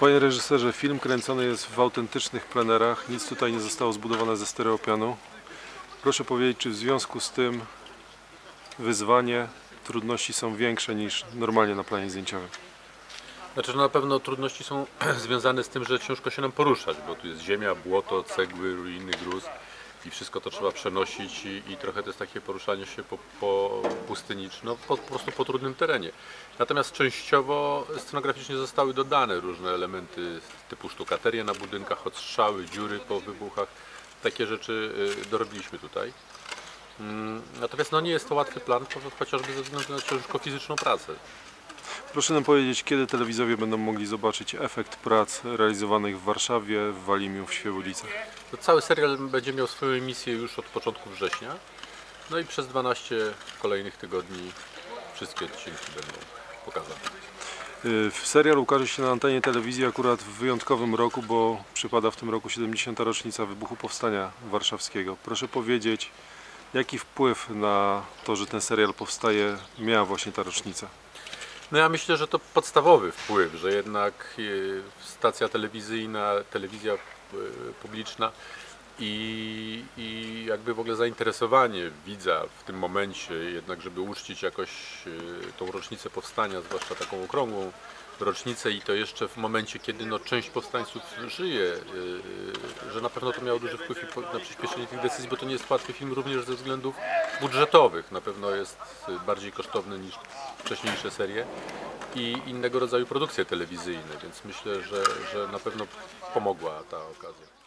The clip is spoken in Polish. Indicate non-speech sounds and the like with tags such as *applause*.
Panie reżyserze, film kręcony jest w autentycznych plenerach, nic tutaj nie zostało zbudowane ze stereopianu. Proszę powiedzieć, czy w związku z tym wyzwanie, trudności są większe niż normalnie na planie zdjęciowym? Znaczy, no na pewno trudności są *clears throat* związane z tym, że ciężko się nam poruszać, bo tu jest ziemia, błoto, cegły, ruiny, gruz i wszystko to trzeba przenosić i, i trochę to jest takie poruszanie się po, po pustyni, no po, po prostu po trudnym terenie. Natomiast częściowo scenograficznie zostały dodane różne elementy typu sztukaterie na budynkach, odstrzały, dziury po wybuchach. Takie rzeczy y, dorobiliśmy tutaj. Mm, Natomiast no nie jest to łatwy plan, cho- chociażby ze względu na ciężko fizyczną pracę. Proszę nam powiedzieć, kiedy telewizowie będą mogli zobaczyć efekt prac realizowanych w Warszawie, w Walimiu, w Świebodzicach? To cały serial będzie miał swoją emisję już od początku września. No i przez 12 kolejnych tygodni wszystkie odcinki będą pokazane. Y, w- Serial ukaże się na antenie telewizji akurat w wyjątkowym roku, bo przypada w tym roku 70. rocznica wybuchu Powstania Warszawskiego. Proszę powiedzieć, jaki wpływ na to, że ten serial powstaje miała właśnie ta rocznica? No ja myślę, że to podstawowy wpływ, że jednak e, stacja telewizyjna, telewizja e, publiczna i, i jakby w ogóle zainteresowanie widza w tym momencie, jednak żeby uczcić jakoś e, tą rocznicę powstania, zwłaszcza taką okrągłą rocznicę i to jeszcze w momencie, kiedy no, część powstańców żyje, e, że na pewno to miało duży wpływ na przyspieszenie tych decyzji, bo to nie jest łatwy film również ze względów budżetowych. Na pewno jest e, bardziej kosztowny niż wcześniejsze serie i innego rodzaju produkcje telewizyjne, więc myślę, że, że na pewno pomogła ta okazja.